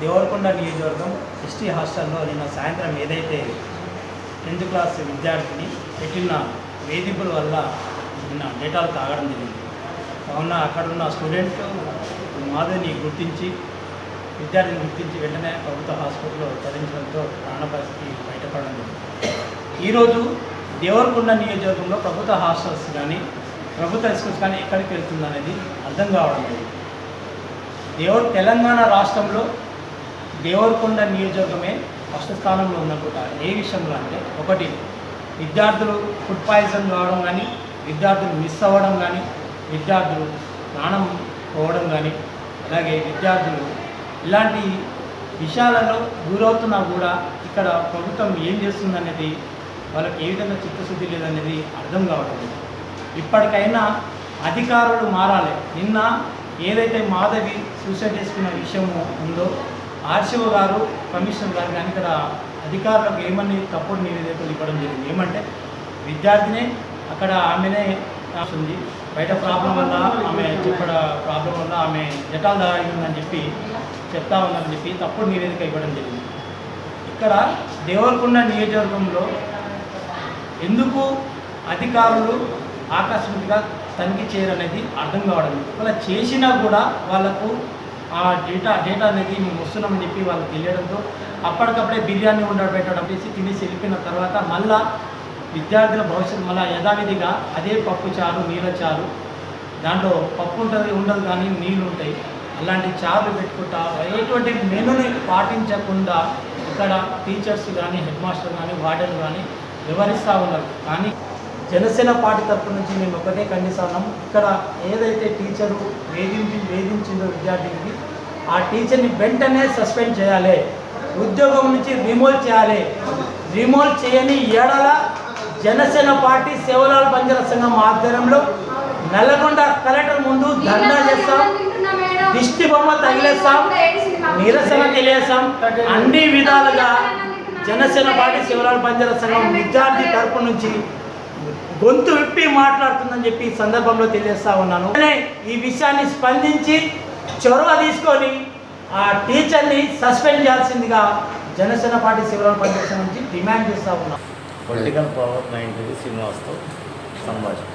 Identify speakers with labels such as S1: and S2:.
S1: దేవరకొండ నియోజకవర్గం ఎస్టీ హాస్టల్లో నిన్న సాయంత్రం ఏదైతే టెన్త్ క్లాస్ విద్యార్థిని పెట్టిన వేధింపుల వల్ల నిన్న డేటాలు తాగడం జరిగింది. కావున అక్కడున్న స్టూడెంట్ మాధవిని గుర్తించి విద్యార్థిని గుర్తించి వెంటనే ప్రభుత్వ హాస్పిటల్లో తరలించడంతో ప్రాణ పరిస్థితి బయటపడడం జరిగింది. ఈరోజు దేవరకొండ నియోజకవర్గంలో ప్రభుత్వ హాస్టల్స్ కానీ ప్రభుత్వ స్కూల్స్ కానీ ఎక్కడికి వెళ్తుంది అనేది అర్థం కావడం లేదు. దేవర్ తెలంగాణ రాష్ట్రంలో దేవరకొండ నియోజకవర్గమే ఫస్ట్ స్థానంలో ఉందనుకుంటా ఏ విషయంలో అంటే ఒకటి విద్యార్థులు ఫుడ్ పాయిజన్ కావడం కానీ విద్యార్థులు మిస్ అవ్వడం కానీ విద్యార్థులు ప్రాణం పోవడం కానీ అలాగే విద్యార్థులు ఇలాంటి విషయాలలో గురవుతున్నా కూడా ఇక్కడ ప్రభుత్వం ఏం చేస్తుందనేది వాళ్ళకి ఏ విధంగా చిత్తశుద్ధి లేదనేది అర్థం కావడం ఇప్పటికైనా అధికారులు మారాలి. నిన్న ఏదైతే మాధవి సూసైడ్ చేసుకున్న విషయం ఉందో ఆర్సీఓ గారు కమిషనర్ గారు కానీ ఇక్కడ అధికారులకు ఏమని తప్పుడు నివేదికలు ఇవ్వడం జరిగింది? ఏమంటే విద్యార్థినే అక్కడ ఆమెనే ఉంది. బయట ప్రాబ్లం వల్ల ఆమె చెప్పడ ప్రాబ్లం వల్ల ఆమె జటాలు దాగిందని చెప్పి చెప్తా ఉందని చెప్పి తప్పుడు నివేదిక ఇవ్వడం జరిగింది. ఇక్కడ దేవరకొండ నియోజకవర్గంలో ఎందుకు అధికారులు ఆకస్మికంగా తనిఖీ చేయరనేది అర్థం కావడం లేదు. చేసినా కూడా వాళ్ళకు ఆ డేటా డేటా అనేది మేము వస్తున్నామని చెప్పి వాళ్ళకి తెలియడంతో అప్పటికప్పుడే బిర్యానీ ఉండడం పెట్టడం చేసి తినేసి వెళ్ళిపోయిన తర్వాత మళ్ళా విద్యార్థుల భవిష్యత్తు మళ్ళీ యథావిధిగా అదే పప్పు చారు నీళ్ళ చారు. దాంట్లో పప్పు ఉంటుంది ఉండదు కానీ నీళ్ళు ఉంటాయి. అలాంటి చారులు పెట్టుకుంటా ఎటువంటి మెనుని పాటించకుండా ఇక్కడ టీచర్స్ కానీ హెడ్ మాస్టర్ కానీ వార్డెన్ కానీ వివరిస్తూ ఉన్నారు. కానీ జనసేన పార్టీ తరపు నుంచి మేము ఒకటే ఖండిస్తా ఉన్నాం ఇక్కడ ఏదైతే టీచరు వేధించి వేధించిందో విద్యార్థికి ఆ టీచర్ని వెంటనే సస్పెండ్ చేయాలి. ఉద్యోగం నుంచి రిమూవ్ చేయాలి. రిమూవ్ చేయని ఏడల జనసేన పార్టీ సేవలాల్ బంజారా సంఘం ఆధ్వర్యంలో నల్లగొండ కలెక్టర్ ముందు ధర్నా చేస్తాం. దిష్టి బొమ్మ తగిలేస్తాం. నిరసన తెలియస్తాం అన్ని విధాలుగా జనసేన పార్టీ శివరాల్ బంజారా సంఘం విద్యార్థి తరపు నుంచి గొంతు విప్పి మాట్లాడుతుందని చెప్పి ఈ సందర్భంలో తెలియజేస్తా ఉన్నాను. ఈ విషయాన్ని స్పందించి చొరవ తీసుకొని ఆ టీచర్ని సస్పెండ్ చేయాల్సిందిగా జనసేన పార్టీ శివరాల్ బంజారా నుంచి డిమాండ్ చేస్తా ఉన్నాం
S2: పొలిటికల్ పవర్ నైన్టీ శ్రీనివాస్తో సంభాషణ.